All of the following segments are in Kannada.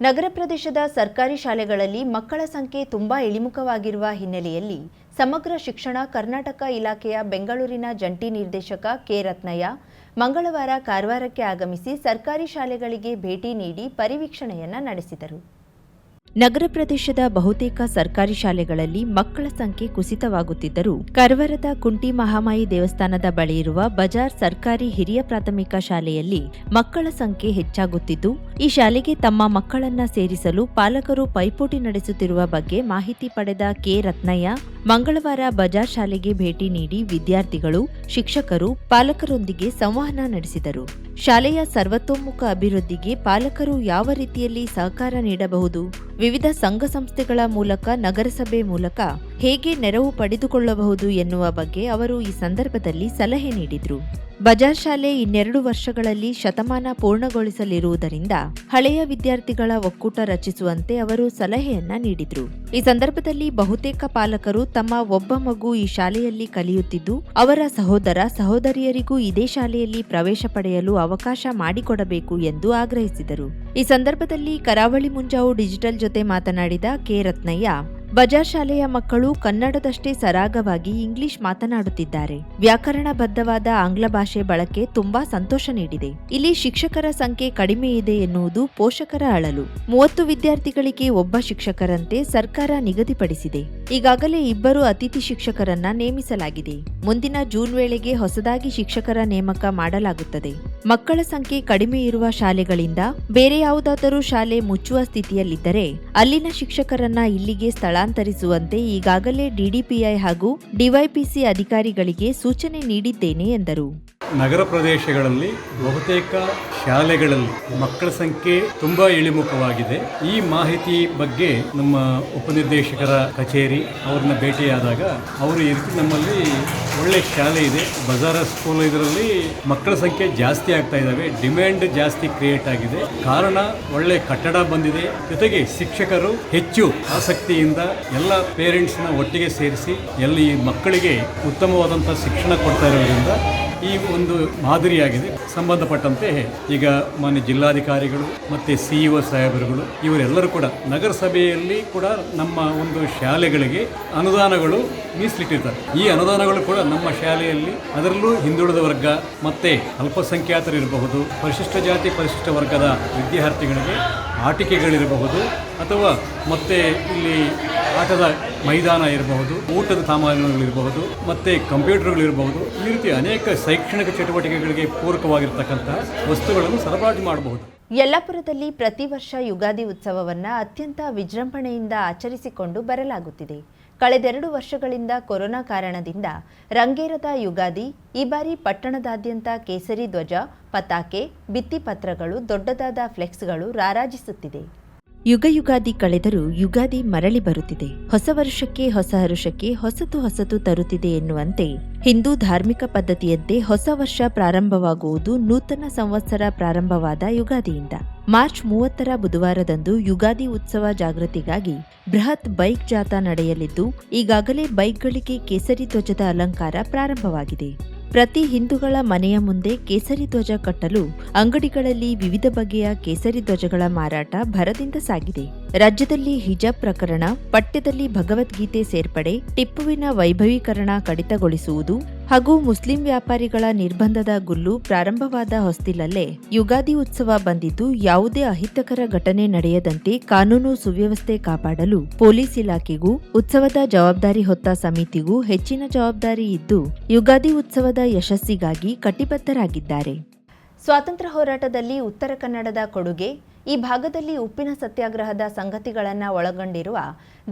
ನಗರ ಪ್ರದೇಶದ ಸರ್ಕಾರಿ ಶಾಲೆಗಳಲ್ಲಿ ಮಕ್ಕಳ ಸಂಖ್ಯೆ ತುಂಬಾ ಇಳಿಮುಖವಾಗಿರುವ ಹಿನ್ನೆಲೆಯಲ್ಲಿ ಸಮಗ್ರ ಶಿಕ್ಷಣ ಕರ್ನಾಟಕ ಇಲಾಖೆಯ ಬೆಂಗಳೂರಿನ ಜಂಟಿ ನಿರ್ದೇಶಕ ಕೆ. ರತ್ನಯ್ಯ ಮಂಗಳವಾರ ಕಾರವಾರಕ್ಕೆ ಆಗಮಿಸಿ ಸರ್ಕಾರಿ ಶಾಲೆಗಳಿಗೆ ಭೇಟಿ ನೀಡಿ ಪರಿವೀಕ್ಷಣೆಯನ್ನ ನಡೆಸಿದರು. ನಗರ ಪ್ರದೇಶದ ಬಹುತೇಕ ಸರ್ಕಾರಿ ಶಾಲೆಗಳಲ್ಲಿ ಮಕ್ಕಳ ಸಂಖ್ಯೆ ಕುಸಿತವಾಗುತ್ತಿದ್ದರೂ ಕರ್ವರದ ಕುಂಟಿ ಮಹಾಮಾಯಿ ದೇವಸ್ಥಾನದ ಬಳಿ ಇರುವ ಬಜಾರ್ ಸರ್ಕಾರಿ ಹಿರಿಯ ಪ್ರಾಥಮಿಕ ಶಾಲೆಯಲ್ಲಿ ಮಕ್ಕಳ ಸಂಖ್ಯೆ ಹೆಚ್ಚಾಗುತ್ತಿದ್ದು, ಈ ಶಾಲೆಗೆ ತಮ್ಮ ಮಕ್ಕಳನ್ನ ಸೇರಿಸಲು ಪಾಲಕರು ಪೈಪೋಟಿ ನಡೆಸುತ್ತಿರುವ ಬಗ್ಗೆ ಮಾಹಿತಿ ಪಡೆದ ಕೆ. ರತ್ನಯ್ಯ, ಮಂಗಳವಾರ ಬಜಾರ್ ಶಾಲೆಗೆ ಭೇಟಿ ನೀಡಿ ವಿದ್ಯಾರ್ಥಿಗಳು, ಶಿಕ್ಷಕರು, ಪಾಲಕರೊಂದಿಗೆ ಸಂವಹನ ನಡೆಸಿದರು. ಶಾಲೆಯ ಸರ್ವತೋಮುಖ ಅಭಿವೃದ್ಧಿಗೆ ಪಾಲಕರು ಯಾವ ರೀತಿಯಲ್ಲಿ ಸಹಕಾರ ನೀಡಬಹುದು? ವಿವಿಧ ಸಂಘ ಸಂಸ್ಥೆಗಳ ಮೂಲಕ ನಗರಸಭೆ ಮೂಲಕ ಹೇಗೆ ನೆರವು ಪಡೆದುಕೊಳ್ಳಬಹುದು ಎನ್ನುವ ಬಗ್ಗೆ ಅವರು ಈ ಸಂದರ್ಭದಲ್ಲಿ ಸಲಹೆ ನೀಡಿದರು. ಬಜಾರ್ ಶಾಲೆ ಇನ್ನೆರಡು ವರ್ಷಗಳಲ್ಲಿ ಶತಮಾನ ಪೂರ್ಣಗೊಳಿಸಲಿರುವುದರಿಂದ ಹಳೆಯ ವಿದ್ಯಾರ್ಥಿಗಳ ಒಕ್ಕೂಟ ರಚಿಸುವಂತೆ ಅವರು ಸಲಹೆಯನ್ನ ನೀಡಿದ್ರು. ಈ ಸಂದರ್ಭದಲ್ಲಿ ಬಹುತೇಕ ಪಾಲಕರು ತಮ್ಮ ಒಬ್ಬ ಮಗು ಈ ಶಾಲೆಯಲ್ಲಿ ಕಲಿಯುತ್ತಿದ್ದು, ಅವರ ಸಹೋದರ ಸಹೋದರಿಯರಿಗೂ ಇದೇ ಶಾಲೆಯಲ್ಲಿ ಪ್ರವೇಶ ಪಡೆಯಲು ಅವಕಾಶ ಮಾಡಿಕೊಡಬೇಕು ಎಂದು ಆಗ್ರಹಿಸಿದರು. ಈ ಸಂದರ್ಭದಲ್ಲಿ ಕರಾವಳಿ ಮುಂಜಾವು ಡಿಜಿಟಲ್ ಜೊತೆ ಮಾತನಾಡಿದ ಕೆ. ರತ್ನಯ್ಯ ಬಜಾರ್ ಶಾಲೆಯ ಮಕ್ಕಳು ಕನ್ನಡದಷ್ಟೇ ಸರಾಗವಾಗಿ ಇಂಗ್ಲಿಷ್ ಮಾತನಾಡುತ್ತಿದ್ದಾರೆ. ವ್ಯಾಕರಣಬದ್ಧವಾದ ಆಂಗ್ಲ ಭಾಷೆ ಬಳಕೆ ತುಂಬಾ ಸಂತೋಷ ನೀಡಿದೆ. ಇಲ್ಲಿ ಶಿಕ್ಷಕರ ಸಂಖ್ಯೆ ಕಡಿಮೆ ಇದೆ ಎನ್ನುವುದು ಪೋಷಕರ ಅಳಲು. ಮೂವತ್ತು ವಿದ್ಯಾರ್ಥಿಗಳಿಗೆ ಒಬ್ಬ ಶಿಕ್ಷಕರಂತೆ ಸರ್ಕಾರ ನಿಗದಿಪಡಿಸಿದೆ. ಈಗಾಗಲೇ ಇಬ್ಬರು ಅತಿಥಿ ಶಿಕ್ಷಕರನ್ನ ನೇಮಿಸಲಾಗಿದೆ. ಮುಂದಿನ ಜೂನ್ ವೇಳೆಗೆ ಹೊಸದಾಗಿ ಶಿಕ್ಷಕರ ನೇಮಕ ಮಾಡಲಾಗುತ್ತದೆ. ಮಕ್ಕಳ ಸಂಖ್ಯೆ ಕಡಿಮೆ ಇರುವ ಶಾಲೆಗಳಿಂದ ಬೇರೆ ಯಾವುದಾದರೂ ಶಾಲೆ ಮುಚ್ಚುವ ಸ್ಥಿತಿಯಲ್ಲಿದ್ದರೆ ಅಲ್ಲಿನ ಶಿಕ್ಷಕರನ್ನ ಇಲ್ಲಿಗೆ ಸ್ಥಳಾಂತರಿಸುವಂತೆ ಈಗಾಗಲೇ ಡಿಡಿಪಿಐ ಹಾಗೂ ಡಿವೈಪಿಸಿ ಅಧಿಕಾರಿಗಳಿಗೆ ಸೂಚನೆ ನೀಡಿದ್ದೇನೆ ಎಂದರು. ನಗರ ಪ್ರದೇಶಗಳಲ್ಲಿ ಬಹುತೇಕ ಶಾಲೆಗಳಲ್ಲಿ ಮಕ್ಕಳ ಸಂಖ್ಯೆ ತುಂಬಾ ಇಳಿಮುಖವಾಗಿದೆ. ಈ ಮಾಹಿತಿ ಬಗ್ಗೆ ನಮ್ಮ ಉಪನಿರ್ದೇಶಕರ ಕಚೇರಿ ಅವ್ರನ್ನ ಭೇಟಿಯಾದಾಗ ಅವರು ನಮ್ಮಲ್ಲಿ ಒಳ್ಳೆ ಶಾಲೆ ಇದೆ. ಬಜಾರ ಸ್ಕೂಲ್ ಇದರಲ್ಲಿ ಮಕ್ಕಳ ಸಂಖ್ಯೆ ಜಾಸ್ತಿ ಆಗ್ತಾ ಇದ್ದಾವೆ. ಡಿಮ್ಯಾಂಡ್ ಜಾಸ್ತಿ ಕ್ರಿಯೇಟ್ ಆಗಿದೆ. ಕಾರಣ ಒಳ್ಳೆ ಕಟ್ಟಡ ಬಂದಿದೆ. ಜೊತೆಗೆ ಶಿಕ್ಷಕರು ಹೆಚ್ಚು ಆಸಕ್ತಿಯಿಂದ ಎಲ್ಲ ಪೇರೆಂಟ್ಸ್ನ ಒಟ್ಟಿಗೆ ಸೇರಿಸಿ ಎಲ್ಲಿ ಮಕ್ಕಳಿಗೆ ಉತ್ತಮವಾದಂಥ ಶಿಕ್ಷಣ ಕೊಡ್ತಾ ಇರೋದ್ರಿಂದ ಈ ಒಂದು ಮಾದರಿಯಾಗಿದೆ. ಸಂಬಂಧಪಟ್ಟಂತೆ ಈಗ ಮಾನ್ಯ ಜಿಲ್ಲಾಧಿಕಾರಿಗಳು ಮತ್ತು ಸಿ ಒ ಸಾಹೇಬರುಗಳು, ಇವರೆಲ್ಲರೂ ಕೂಡ ನಗರಸಭೆಯಲ್ಲಿ ಕೂಡ ನಮ್ಮ ಒಂದು ಶಾಲೆಗಳಿಗೆ ಅನುದಾನಗಳು ಮೀಸಲಿಟ್ಟಿರ್ತಾರೆ. ಈ ಅನುದಾನಗಳು ಕೂಡ ನಮ್ಮ ಶಾಲೆಯಲ್ಲಿ ಅದರಲ್ಲೂ ಹಿಂದುಳಿದ ವರ್ಗ ಮತ್ತು ಅಲ್ಪಸಂಖ್ಯಾತರು ಇರಬಹುದು, ಪರಿಶಿಷ್ಟ ಜಾತಿ, ಪರಿಶಿಷ್ಟ ವರ್ಗದ ವಿದ್ಯಾರ್ಥಿಗಳಿಗೆ ಆಟಿಕೆಗಳಿರಬಹುದು, ಅಥವಾ ಮತ್ತೆ ಇಲ್ಲಿ ಆಟದ ಮೈದಾನ ಇರಬಹುದು, ಊಟದ ಸಾಮಾನುಗಳಿರಬಹುದು, ಮತ್ತೆ ಕಂಪ್ಯೂಟರ್ಗಳಿರಬಹುದು. ಈ ರೀತಿ ಅನೇಕ ಶೈಕ್ಷಣಿಕ ಚಟುವಟಿಕೆಗಳಿಗೆ ಪೂರಕವಾಗಿರ್ತಕ್ಕಂತಹ ವಸ್ತುಗಳನ್ನು ಸರಬರಾಜು ಮಾಡಬಹುದು. ಯಲ್ಲಾಪುರದಲ್ಲಿ ಪ್ರತಿ ವರ್ಷ ಯುಗಾದಿ ಉತ್ಸವವನ್ನ ಅತ್ಯಂತ ವಿಜೃಂಭಣೆಯಿಂದ ಆಚರಿಸಿಕೊಂಡು ಬರಲಾಗುತ್ತಿದೆ. ಕಳೆದೆರಡು ವರ್ಷಗಳಿಂದ ಕೊರೋನಾ ಕಾರಣದಿಂದ ರಂಗೇರದ ಯುಗಾದಿ, ಈ ಬಾರಿ ಪಟ್ಟಣದಾದ್ಯಂತ ಕೇಸರಿ ಧ್ವಜ, ಪತಾಕೆ ಭಿತ್ತಿಪತ್ರಗಳು ದೊಡ್ಡದಾದ ಫ್ಲೆಕ್ಸ್ಗಳು ರಾರಾಜಿಸುತ್ತಿದೆ. ಯುಗ ಯುಗಾದಿ ಕಳೆದರೂ ಯುಗಾದಿ ಮರಳಿ ಬರುತ್ತಿದೆ. ಹೊಸ ವರ್ಷಕ್ಕೆ ಹೊಸ ಹರುಷಕ್ಕೆ ಹೊಸತು ಹೊಸತು ತರುತ್ತಿದೆ ಎನ್ನುವಂತೆ ಹಿಂದೂ ಧಾರ್ಮಿಕ ಪದ್ಧತಿಯಂತೆ ಹೊಸ ವರ್ಷ ಪ್ರಾರಂಭವಾಗುವುದು ನೂತನ ಸಂವತ್ಸರ ಪ್ರಾರಂಭವಾದ ಯುಗಾದಿಯಿಂದ. ಮಾರ್ಚ್ ಮೂವತ್ತರ ಬುಧವಾರದಂದು ಯುಗಾದಿ ಉತ್ಸವ ಜಾಗೃತಿಗಾಗಿ ಬೃಹತ್ ಬೈಕ್ ಜಾಥಾ ನಡೆಯಲಿದ್ದು, ಈಗಾಗಲೇ ಬೈಕ್ಗಳಿಗೆ ಕೇಸರಿ ಧ್ವಜದ ಅಲಂಕಾರ ಪ್ರಾರಂಭವಾಗಿದೆ. ಪ್ರತಿ ಹಿಂದೂಗಳ ಮನೆಯ ಮುಂದೆ ಕೇಸರಿ ಧ್ವಜ ಕಟ್ಟಲು ಅಂಗಡಿಗಳಲ್ಲಿ ವಿವಿಧ ಬಗೆಯ ಕೇಸರಿ ಧ್ವಜಗಳ ಮಾರಾಟ ಭರದಿಂದ ಸಾಗಿದೆ. ರಾಜ್ಯದಲ್ಲಿ ಹಿಜಾಬ್ ಪ್ರಕರಣ, ಪಠ್ಯದಲ್ಲಿ ಭಗವದ್ಗೀತೆ ಸೇರ್ಪಡೆ, ಟಿಪ್ಪುವಿನ ವೈಭವೀಕರಣ ಕಡಿತಗೊಳಿಸುವುದು ಹಾಗೂ ಮುಸ್ಲಿಂ ವ್ಯಾಪಾರಿಗಳ ನಿರ್ಬಂಧದ ಗುಲ್ಲು ಪ್ರಾರಂಭವಾದ ಹೊಸ್ತಿಲಲ್ಲೇ ಯುಗಾದಿ ಉತ್ಸವ ಬಂದಿದ್ದು ಯಾವುದೇ ಅಹಿತಕರ ಘಟನೆ ನಡೆಯದಂತೆ ಕಾನೂನು ಸುವ್ಯವಸ್ಥೆ ಕಾಪಾಡಲು ಪೊಲೀಸ್ ಇಲಾಖೆಗೂ, ಉತ್ಸವದ ಜವಾಬ್ದಾರಿ ಹೊತ್ತ ಸಮಿತಿಗೂ ಹೆಚ್ಚಿನ ಜವಾಬ್ದಾರಿ ಇದ್ದು, ಯುಗಾದಿ ಉತ್ಸವದ ಯಶಸ್ಸಿಗಾಗಿ ಕಟಿಬದ್ಧರಾಗಿದ್ದಾರೆ. ಸ್ವಾತಂತ್ರ್ಯ ಹೋರಾಟದಲ್ಲಿ ಉತ್ತರ ಕನ್ನಡದ ಕೊಡುಗೆ ಈ ಭಾಗದಲ್ಲಿ ಉಪ್ಪಿನ ಸತ್ಯಾಗ್ರಹದ ಸಂಗತಿಗಳನ್ನು ಒಳಗೊಂಡಿರುವ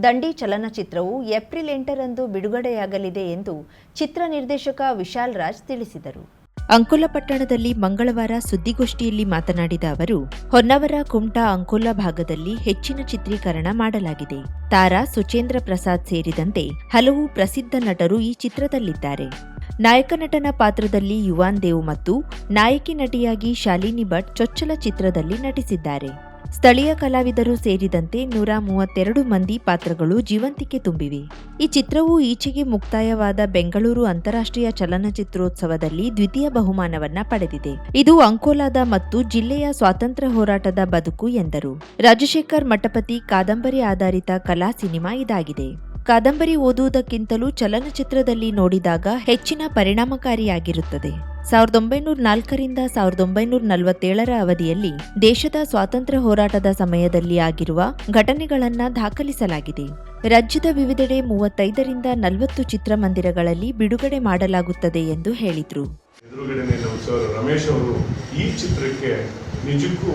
ದಂಡಿ ಚಲನಚಿತ್ರವು ಏಪ್ರಿಲ್ ಎಂಟರಂದು ಬಿಡುಗಡೆಯಾಗಲಿದೆ ಎಂದು ಚಿತ್ರ ನಿರ್ದೇಶಕ ವಿಶಾಲ್ ರಾಜ್ ತಿಳಿಸಿದರು. ಅಂಕೋಲಪಟ್ಟಣದಲ್ಲಿ ಮಂಗಳವಾರ ಸುದ್ದಿಗೋಷ್ಠಿಯಲ್ಲಿ ಮಾತನಾಡಿದ ಅವರು, ಹೊನ್ನವರ ಕುಮಟಾ ಅಂಕೋಲ ಭಾಗದಲ್ಲಿ ಹೆಚ್ಚಿನ ಚಿತ್ರೀಕರಣ ಮಾಡಲಾಗಿದೆ. ತಾರಾ ಸುಚೇಂದ್ರ ಪ್ರಸಾದ್ ಸೇರಿದಂತೆ ಹಲವು ಪ್ರಸಿದ್ಧ ನಟರು ಈ ಚಿತ್ರದಲ್ಲಿದ್ದಾರೆ. ನಾಯಕ ನಟನ ಪಾತ್ರದಲ್ಲಿ ಯುವಾನ್ ದೇವ್ ಮತ್ತು ನಾಯಕಿ ನಟಿಯಾಗಿ ಶಾಲಿನಿ ಭಟ್ ಚೊಚ್ಚಲ ಚಿತ್ರದಲ್ಲಿ ನಟಿಸಿದ್ದಾರೆ. ಸ್ಥಳೀಯ ಕಲಾವಿದರು ಸೇರಿದಂತೆ ನೂರ ಮೂವತ್ತೆರಡು ಮಂದಿ ಪಾತ್ರಗಳು ಜೀವಂತಿಕೆ ತುಂಬಿವೆ. ಈ ಚಿತ್ರವು ಈಚೆಗೆ ಮುಕ್ತಾಯವಾದ ಬೆಂಗಳೂರು ಅಂತಾರಾಷ್ಟ್ರೀಯ ಚಲನಚಿತ್ರೋತ್ಸವದಲ್ಲಿ ದ್ವಿತೀಯ ಬಹುಮಾನವನ್ನ ಪಡೆದಿದೆ. ಇದು ಅಂಕೋಲಾದ ಮತ್ತು ಜಿಲ್ಲೆಯ ಸ್ವಾತಂತ್ರ್ಯ ಹೋರಾಟದ ಬದುಕು ಎಂದರು. ರಾಜಶೇಖರ್ ಮಠಪತಿ ಕಾದಂಬರಿ ಆಧಾರಿತ ಕಲಾ ಸಿನಿಮಾ ಇದಾಗಿದೆ. ಕಾದಂಬರಿ ಓದುವುದಕ್ಕಿಂತಲೂ ಚಲನಚಿತ್ರದಲ್ಲಿ ನೋಡಿದಾಗ ಹೆಚ್ಚಿನ ಪರಿಣಾಮಕಾರಿಯಾಗಿರುತ್ತದೆ. ಸಾವಿರದ ಒಂಬೈನೂರ ನಾಲ್ಕರಿಂದ ಸಾವಿರದ ಒಂಬೈನೂರ ನಲವತ್ತೇಳರ ಅವಧಿಯಲ್ಲಿ ದೇಶದ ಸ್ವಾತಂತ್ರ್ಯ ಹೋರಾಟದ ಸಮಯದಲ್ಲಿ ಆಗಿರುವ ಘಟನೆಗಳನ್ನು ದಾಖಲಿಸಲಾಗಿದೆ. ರಾಜ್ಯದ ವಿವಿಧೆಡೆ ಮೂವತ್ತೈದರಿಂದ ನಲವತ್ತು ಚಿತ್ರಮಂದಿರಗಳಲ್ಲಿ ಬಿಡುಗಡೆ ಮಾಡಲಾಗುತ್ತದೆ ಎಂದು ಹೇಳಿದರು. ರಮೇಶ್ ಅವರು ಈ ಚಿತ್ರಕ್ಕೆ ನಿಜಕ್ಕೂ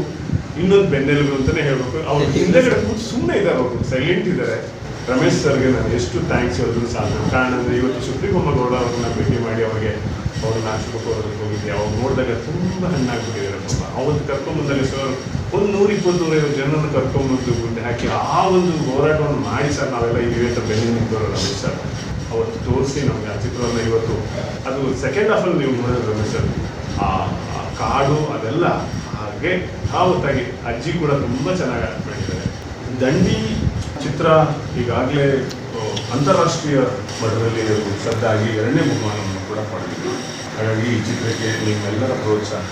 ಇನ್ನೊಂದು ಬೆನ್ನೆಲುಬು ಅಂತಾನೆ ಹೇಳಬೇಕು. ಅವರು ಹಿಂದೆಗಡೆ ಸುಮ್ಮನೆ ಇದ್ದಾರೆ, ಅವರು ಸೈಲೆಂಟ್ ಇದ್ದಾರೆ. ರಮೇಶ್ ಸರ್ಗೆ ನಾನು ಎಷ್ಟು ಥ್ಯಾಂಕ್ಸ್ ಹೇಳಿದ್ರು ಸಾಧ್ಯ ಕಾರಣ ಅಂದರೆ ಇವತ್ತು ಸುಪ್ರೀಬೊಮ್ಮಗೌಡ ಅವ್ರನ್ನ ಭೇಟಿ ಮಾಡಿ ಅವ್ರಿಗೆ ಅವ್ರನ್ನ ಆಶೀರ್ವಾದಕ್ಕೆ ಹೋಗಿದ್ದೆ. ಅವ್ರು ನೋಡಿದಾಗ ತುಂಬ ಹಣ್ಣಾಗ್ಬಿಟ್ಟಿದ್ದಾರೆ ಪಾಪ. ಅವತ್ತು ಕರ್ಕೊಂಬಂದಲ್ಲಿ ಸರ್ ಒಂದು ನೂರ ಇಪ್ಪತ್ತು ನೂರೈವತ್ತು ಜನರನ್ನು ಕರ್ಕೊಂಬಂದು ಗುಂಡೆ ಹಾಕಿ ಆ ಒಂದು ಹೋರಾಟವನ್ನು ಮಾಡಿ ಸರ್. ನಾವೆಲ್ಲ ಇದೀವಿ ಅಂತ ಬೆನ್ನಿಗೆ ನಿಂತವರು ರಮೇಶ್ ಸರ್. ಅವತ್ತು ತೋರಿಸಿ ನಮಗೆ ಆ ಚಿತ್ರವನ್ನು ಇವತ್ತು. ಅದು ಸೆಕೆಂಡ್ ಹಾಫಲ್ಲಿ ನೀವು ನೋಡಿದ್ರೆ ರಮೇಶ್ ಸರ್, ಆ ಕಾಡು ಅದೆಲ್ಲ ಹಾಗೆ ಹಾವತ್ತಾಗಿ ಅಜ್ಜಿ ಕೂಡ ತುಂಬ ಚೆನ್ನಾಗಿ ಆಕ್ಟ್ ಮಾಡಿದ್ದಾರೆ. ದಂಡಿ ಚಿತ್ರ ಈಗಾಗಲೇ ಅಂತಾರಾಷ್ಟ್ರೀಯ ಮಟ್ಟದಲ್ಲಿ ಸದ್ದಾಗಿ ಎರಡನೇ ಬಹುಮಾನವನ್ನು ಕೂಡ ಪಡೆದಿದೆ. ಹಾಗಾಗಿ ಈ ಚಿತ್ರಕ್ಕೆ ನಿಮ್ಮೆಲ್ಲರ ಪ್ರೋತ್ಸಾಹ.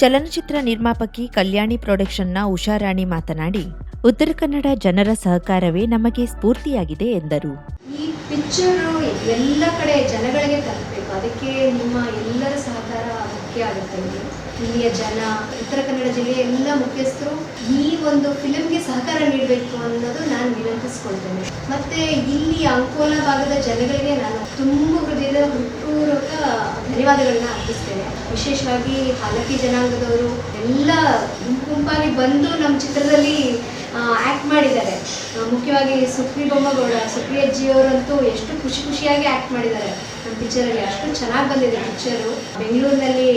ಚಲನಚಿತ್ರ ನಿರ್ಮಾಪಕಿ ಕಲ್ಯಾಣಿ ಪ್ರೊಡಕ್ಷನ್ನ ಉಷಾರಾಣಿ ಮಾತನಾಡಿ ಉತ್ತರ ಕನ್ನಡ ಜನರ ಸಹಕಾರವೇ ನಮಗೆ ಸ್ಫೂರ್ತಿಯಾಗಿದೆ ಎಂದರು. ಈ ಪಿಕ್ಚರು ಎಲ್ಲ ಕಡೆ ಜನಗಳಿಗೆ ತಲುಪಬೇಕು. ಅದಕ್ಕೆ ನಿಮ್ಮ ಎಲ್ಲರ ಸಹಕಾರ ಮುಖ್ಯ ಆಗುತ್ತೆ. ಇಲ್ಲಿಯ ಜನ, ಉತ್ತರ ಕನ್ನಡ ಜಿಲ್ಲೆಯ ಎಲ್ಲ ಮುಖ್ಯಸ್ಥರು ಈ ಒಂದು ಫಿಲಮ್ಗೆ ಸಹಕಾರ ನೀಡಬೇಕು ಅನ್ನೋದು ನಾನು ವಿನಂತಿಸ್ಕೊಳ್ತೇನೆ. ಮತ್ತೆ ಇಲ್ಲಿ ಅಂಕೋಲ ಭಾಗದ ಜನಗಳಿಗೆ ನಾನು ತುಂಬ ಹೃದಯದ ಹುಟ್ಟೂರಕ ಧನ್ಯವಾದಗಳನ್ನ ಅರ್ಪಿಸ್ತೇನೆ. ವಿಶೇಷವಾಗಿ ಹಾಲಕ್ಕಿ ಜನಾಂಗದವರು ಎಲ್ಲ ಗುಂಪು ಗುಂಪಾಗಿ ಬಂದು ನಮ್ಮ ಚಿತ್ರದಲ್ಲಿ ಆ್ಯಕ್ಟ್ ಮಾಡಿದ್ದಾರೆ. ಮುಖ್ಯವಾಗಿ ಸುಪ್ರಿ ಬೊಮ್ಮಗೌಡ ಸುಪ್ರಿ ಅಜ್ಜಿಯವರಂತೂ ಎಷ್ಟು ಖುಷಿ ಖುಷಿಯಾಗಿ ಆ್ಯಕ್ಟ್ ಮಾಡಿದ್ದಾರೆ. ನಮ್ಮ ಪಿಕ್ಚರಲ್ಲಿ ಅಷ್ಟು ಚೆನ್ನಾಗಿ ಬಂದಿದೆ ಪಿಕ್ಚರು ಬೆಂಗಳೂರಿನಲ್ಲಿ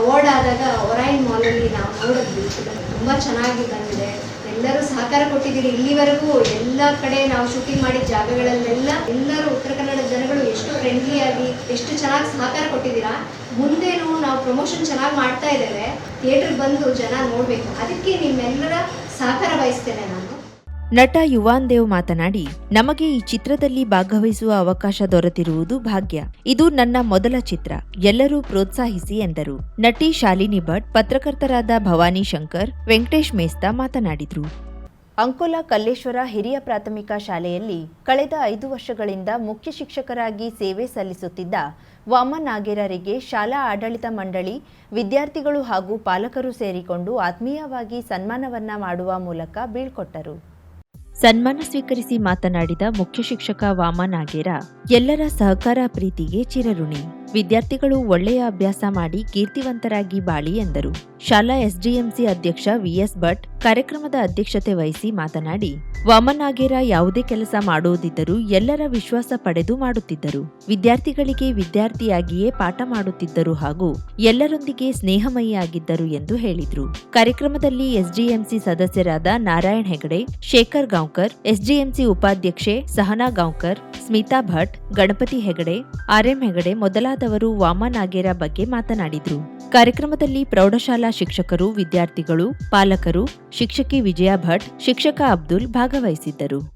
ಅವಾರ್ಡ್ ಆದಾಗ ಒರೈನ್ ಮಾಲಲ್ಲಿ ನಾವು ನೋಡಿದ್ವಿ. ತುಂಬ ಚೆನ್ನಾಗಿ ಬಂದಿದೆ. ಎಲ್ಲರೂ ಸಹಕಾರ ಕೊಟ್ಟಿದ್ದೀರಿ. ಇಲ್ಲಿವರೆಗೂ ಎಲ್ಲ ಕಡೆ ನಾವು ಶೂಟಿಂಗ್ ಮಾಡಿದ ಜಾಗಗಳಲ್ಲೆಲ್ಲ ಎಲ್ಲರೂ ಉತ್ತರ ಕನ್ನಡ ಜನಗಳು ಎಷ್ಟು ಫ್ರೆಂಡ್ಲಿಯಾಗಿ ಎಷ್ಟು ಚೆನ್ನಾಗಿ ಸಹಕಾರ ಕೊಟ್ಟಿದ್ದೀರಾ. ಮುಂದೇನು ನಾವು ಪ್ರಮೋಷನ್ ಚೆನ್ನಾಗಿ ಮಾಡ್ತಾ ಇದ್ದೇವೆ. ಥಿಯೇಟ್ರಿಗೆ ಬಂದು ಜನ ನೋಡಬೇಕು. ಅದಕ್ಕೆ ನಿಮ್ಮೆಲ್ಲರ ಸಹಕಾರ ಬಯಸ್ತೇನೆ ನಾನು. ನಟ ಯುವಾನ್ ದೇವ್ ಮಾತನಾಡಿ, ನಮಗೆ ಈ ಚಿತ್ರದಲ್ಲಿ ಭಾಗವಹಿಸುವ ಅವಕಾಶ ದೊರೆತಿರುವುದು ಭಾಗ್ಯ. ಇದು ನನ್ನ ಮೊದಲ ಚಿತ್ರ. ಎಲ್ಲರೂ ಪ್ರೋತ್ಸಾಹಿಸಿ ಎಂದರು. ನಟಿ ಶಾಲಿನಿ ಭಟ್, ಪತ್ರಕರ್ತರಾದ ಭವಾನಿ ಶಂಕರ್, ವೆಂಕಟೇಶ್ ಮೇಸ್ತಾ ಮಾತನಾಡಿದರು. ಅಂಕೋಲಾ ಕಲ್ಲೇಶ್ವರ ಹಿರಿಯ ಪ್ರಾಥಮಿಕ ಶಾಲೆಯಲ್ಲಿ ಕಳೆದ ಐದು ವರ್ಷಗಳಿಂದ ಮುಖ್ಯ ಶಿಕ್ಷಕರಾಗಿ ಸೇವೆ ಸಲ್ಲಿಸುತ್ತಿದ್ದ ವಾಮನ್ ನಾಗೇರರಿಗೆ ಶಾಲಾ ಆಡಳಿತ ಮಂಡಳಿ, ವಿದ್ಯಾರ್ಥಿಗಳು ಹಾಗೂ ಪಾಲಕರು ಸೇರಿಕೊಂಡು ಆತ್ಮೀಯವಾಗಿ ಸನ್ಮಾನವನ್ನ ಮಾಡುವ ಮೂಲಕ ಬೀಳ್ಕೊಟ್ಟರು. ಸನ್ಮಾನ ಸ್ವೀಕರಿಸಿ ಮಾತನಾಡಿದ ಮುಖ್ಯ ಶಿಕ್ಷಕ ವಾಮನಾಗೇರ, ಎಲ್ಲರ ಸಹಕಾರ ಪ್ರೀತಿಗೆ ಚಿರಋಣಿ. ವಿದ್ಯಾರ್ಥಿಗಳು ಒಳ್ಳೆಯ ಅಭ್ಯಾಸ ಮಾಡಿ ಕೀರ್ತಿವಂತರಾಗಿ ಬಾಳಿ ಎಂದರು. ಶಾಲಾ ಎಸ್ಡಿಎಂಸಿ ಅಧ್ಯಕ್ಷ ವಿಎಸ್ ಭಟ್ ಕಾರ್ಯಕ್ರಮದ ಅಧ್ಯಕ್ಷತೆ ವಹಿಸಿ ಮಾತನಾಡಿ ವಾಮನಾಗೇರ ಯಾವುದೇ ಕೆಲಸ ಮಾಡುವುದಿದ್ದರೂ ಎಲ್ಲರ ವಿಶ್ವಾಸ ಪಡೆದು ಮಾಡುತ್ತಿದ್ದರು. ವಿದ್ಯಾರ್ಥಿಗಳಿಗೆ ವಿದ್ಯಾರ್ಥಿಯಾಗಿಯೇ ಪಾಠ ಮಾಡುತ್ತಿದ್ದರು ಹಾಗೂ ಎಲ್ಲರೊಂದಿಗೆ ಸ್ನೇಹಮಯಿಯಾಗಿದ್ದರು ಎಂದು ಹೇಳಿದರು. ಕಾರ್ಯಕ್ರಮದಲ್ಲಿ ಎಸ್ಡಿಎಂಸಿ ಸದಸ್ಯರಾದ ನಾರಾಯಣ್ ಹೆಗಡೆ, ಶೇಖರ್ ಗಾಂವ್ಕರ್, ಎಸ್ಡಿಎಂಸಿ ಉಪಾಧ್ಯಕ್ಷೆ ಸಹನಾ ಗಾಂವ್ಕರ್, ಸ್ಮಿತಾ ಭಟ್, ಗಣಪತಿ ಹೆಗಡೆ ಆರ್ಎಂ ಹೆಗಡೆ ಮೊದಲಾದವರು ವಾಮನಾಗೇರ ಬಗ್ಗೆ ಮಾತನಾಡಿದ್ರು. ಕಾರ್ಯಕ್ರಮದಲ್ಲಿ ಪ್ರೌಢಶಾಲಾ ಶಿಕ್ಷಕರು ವಿದ್ಯಾರ್ಥಿಗಳು ಪಾಲಕರು ಶಿಕ್ಷಕಿ ವಿಜಯ ಭಟ್ ಶಿಕ್ಷಕ ಅಬ್ದುಲ್ ಭಾಗವಹಿಸಿದ್ದರು.